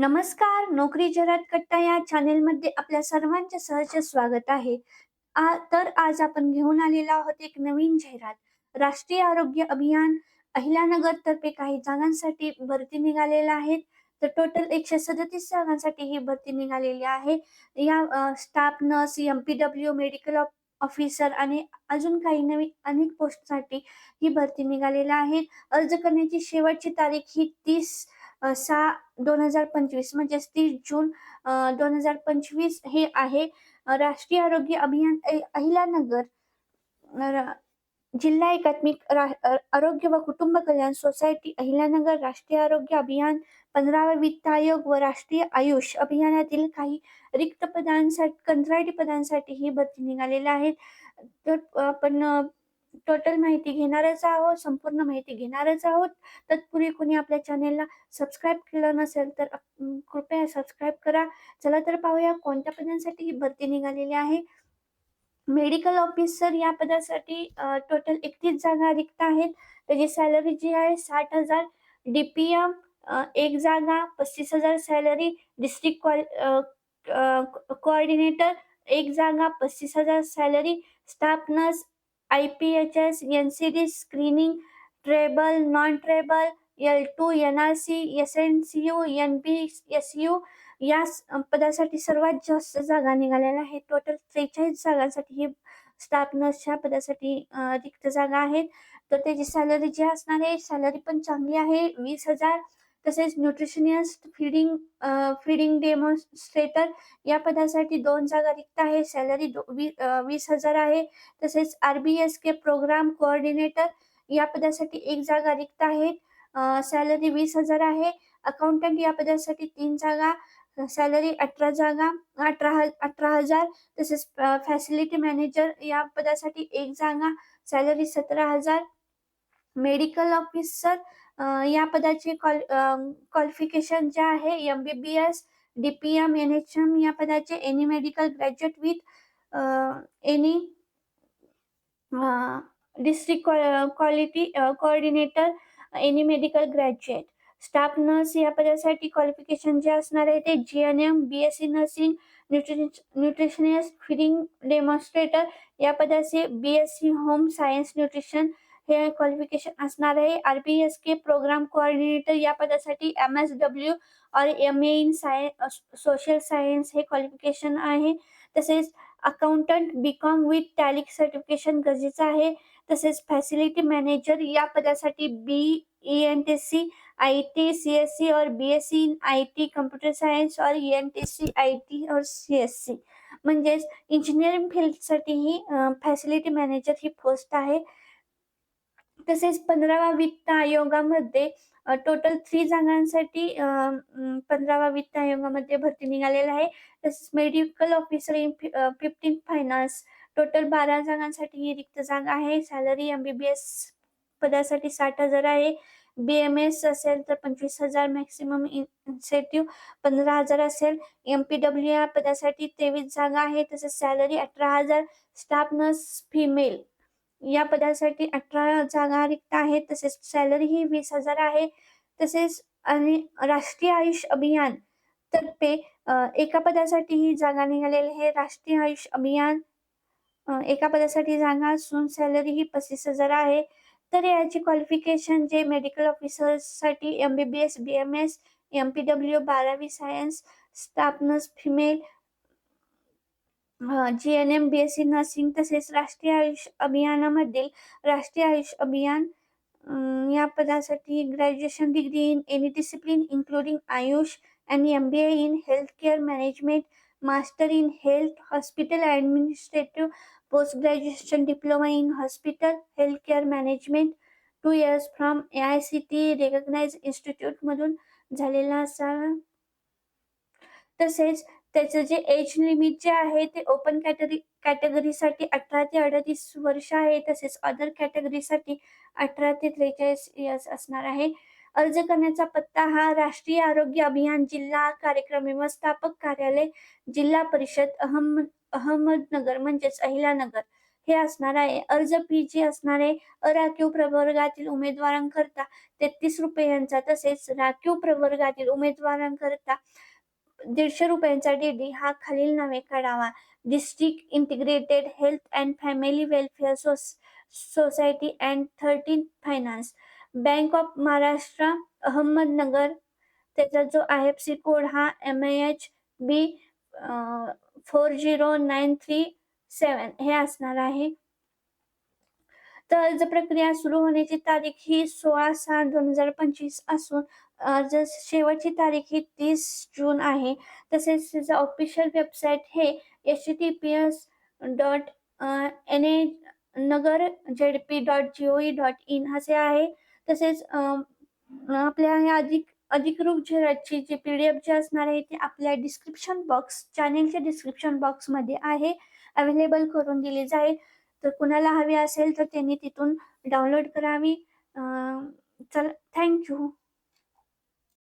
नमस्कार नोकरी जरात कट्टा या चॅनेलमध्ये आपल्या सर्वांचे सहज स्वागत आहे. आ, तर आज आपण घेऊन आलेलो आहोत एक नवीन जाहिरात. राष्ट्रीय आरोग्य अभियान अहिलानगर तर्फे काही जागांसाठी भरती निघालेल्या आहेत. तर टोटल एकशे सदतीस जागांसाठी ही भरती निघालेली आहे. या staff nurse M P W medical officer आणि अजून काही नवीन अनेक पोस्टसाठी ही भरती निघालेल्या आहेत. अर्ज करण्याची शेवटची तारीख ही तीस सहा दोन हजार पंचवीस म्हणजेच तीस जून दोन हजार पंचवीस हे आहे राष्ट्रीय आरोग्य अभियान अहिलानगर अहिल्यानगर जिल्हा एकात्मिक रा- आरोग्य व कुटुंब कल्याण सोसायटी अहिल्यानगर राष्ट्रीय आरोग्य अभियान पंधरावा वित्त आयोग व राष्ट्रीय आयुष अभियानातील काही रिक्त पदांसाठी कंत्राटी पदांसाठी ही भरती निघालेल्या आहेत. तर आपण टोटल माहिती घेणारच आहोत संपूर्ण माहिती घेणारच आहोत. तत्पूर्वी कोणी आपल्या चॅनेलला सबस्क्राईब केलं नसेल तर कृपया सबस्क्राईब करा. चला तर पाहूया कोणत्या पदांसाठी ही भरती निघालेली आहे. मेडिकल ऑफिसर या पदासाठी टोटल एकतीस जागा रिक्त आहेत. त्याची सॅलरी जी आहे साठ हजार. डी पी एम एक जागा पस्तीस हजार सॅलरी डिस्ट्रिक्ट कोऑर्डिनेटर एक जागा पस्तीस हजार salary staff nurse I P H S N C D screening travel non travel L two N R C S N C U N B S U या पदासाठी सर्वात जास्त जागा निघालेल्या आहेत. टोटल त्रेचाळीस जागांसाठी ही स्टाफ नर्सच्या पदासाठी रिक्त जागा आहेत. तर त्याची सॅलरी जी असणार आहे सॅलरी पण चांगली आहे. वीस हजार तसेच न्यूट्रिशनिस्ट फिडिंग फिडिंग डेमॉन्स्ट्रेटर या पदासाठी दोन जागा रिक्त आहे. सॅलरी वीस हज़ार आहे. तसेच R B S K programme coordinator या पदासाठी एक जागा रिक्त आहे. सॅलरी वीस हज़ार आहे. अकाउंटंट या पदासाठी तीन जागा सॅलरी अठरा जागा, अठरा अठरा हज़ार. तसेच फॅसिलिटी मॅनेजर या पदासाठी एक जागा सॅलरी सतरा हज़ार. मेडिकल ऑफिसर या पदाचे क्वाल क्वालिफिकेशन जे आहे M B B S D P M N H M या पदाचे any medical graduate with any district quality coordinator any medical graduate staff nurse या पदासाठी क्वालिफिकेशन जे असणार आहे ते G N M B S C nursing nutritionist feeding demonstrator या पदाचे B S C home science nutrition हे क्वालिफिकेशन असणार आहे. R B S K programme coordinator या पदासाठी एम एस डब्ल्यू और M A in science social science हे qualification आहे. तसेच accountant B com with tally certification गरजेचं आहे. तसेच फॅसिलिटी मॅनेजर या पदासाठी B E N T C I T C S C और B S C in I T computer science और E N T C I T और C S C म्हणजेच engineering फील्डसाठी ही फॅसिलिटी मॅनेजर ही post आहे. तसेच पंधरावा वित्त आयोगामध्ये टोटल थ्री जागांसाठी पंधरावा वित्त आयोगामध्ये भरती निघालेला आहे. तसेच medical officer in fifteen finance total बारा जागांसाठी ही रिक्त जागा आहे. Salary M B B S पदासाठी साठ हजार आहे. बी एम एस असेल तर पंचवीस हजार मॅक्सिमम इन्सेटिव्ह पंधरा हजार असेल. एम पी डब्ल्यू या पदासाठी तेवीस जागा आहे. तसेच सॅलरी अठरा हजार. स्टाफ नर्स फिमेल या पदासाठी अठरा जागा रिक्त आहेत. तसेच सॅलरी ही वीस हजार आहे. तसेच आणि राष्ट्रीय आयुष अभियान तर्फे एका पदासाठी ही जागा निघालेली आहे. राष्ट्रीय आयुष अभियान एका पदासाठी जागा असून सॅलरी ही पस्तीस हजार आहे. तर याची क्वालिफिकेशन जे medical ऑफिसरसाठी M B B S B M S M P W बारावी science staff nurse female G N M B S C nursing तसेच राष्ट्रीय आयुष अभियानामधील राष्ट्रीय आयुष अभियान या पदासाठी graduation degree in any discipline including AYUSH and M B A in health care management master in health hospital administrative post graduation diploma in hospital health care management two years from A I C T recognise इन्स्टिट्यूटमधून झालेला असावा. तसेच त्याचं जे age limit जे आहे ते open category कॅटेगरीसाठी अठरा ते अडतीस वर्ष आहे. तसेच अदर कॅटेगरीसाठी अठरा ते त्रेचाळीस इयर्स असणार आहे. अर्ज करण्याचा पत्ता हा राष्ट्रीय आरोग्य अभियान जिल्हा कार्यक्रम व्यवस्थापक कार्यालय जिल्हा परिषद अहमद अहमदनगर म्हणजेच अहिलानगर हे असणार आहे. अर्ज फी जी असणार आहे अराखीव प्रवर्गातील उमेदवारांकरता तेहतीस रुपयांचा तसेच राखीव प्रवर्गातील उमेदवारांकरता दीडशे रुपयांचा डीडी हा खालील नावे काढावा district integrated health and family welfare sauce society and thirteen finance bank of Maharashtra Ahmednagar त्याचा जो आय एफ सी कोड हा M H B four zero nine three seven हे असणार आहे. तर अर्ज प्रक्रिया सुरू होण्याची तारीख ही सोळा सहा दोन हजार पंचवीस असून अर्ज शेवटची तारीख ही तीस जून आहे तसेच त्याचं ऑफिशियल वेबसाईट हे H T P S dot N A Nagar Z P dot G O E dot in असे आहे. तसेच आपल्या ह्या अधिक अधिकृत झेराची जी पी डी एफ जी असणार आहे ती आपल्या डिस्क्रिप्शन बॉक्स चॅनेलच्या डिस्क्रिप्शन बॉक्समध्ये आहे. अवेलेबल करून दिली जाईल. तर कुणाला हवी असेल तर त्यांनी तिथून डाउनलोड करावी चल थँक्यू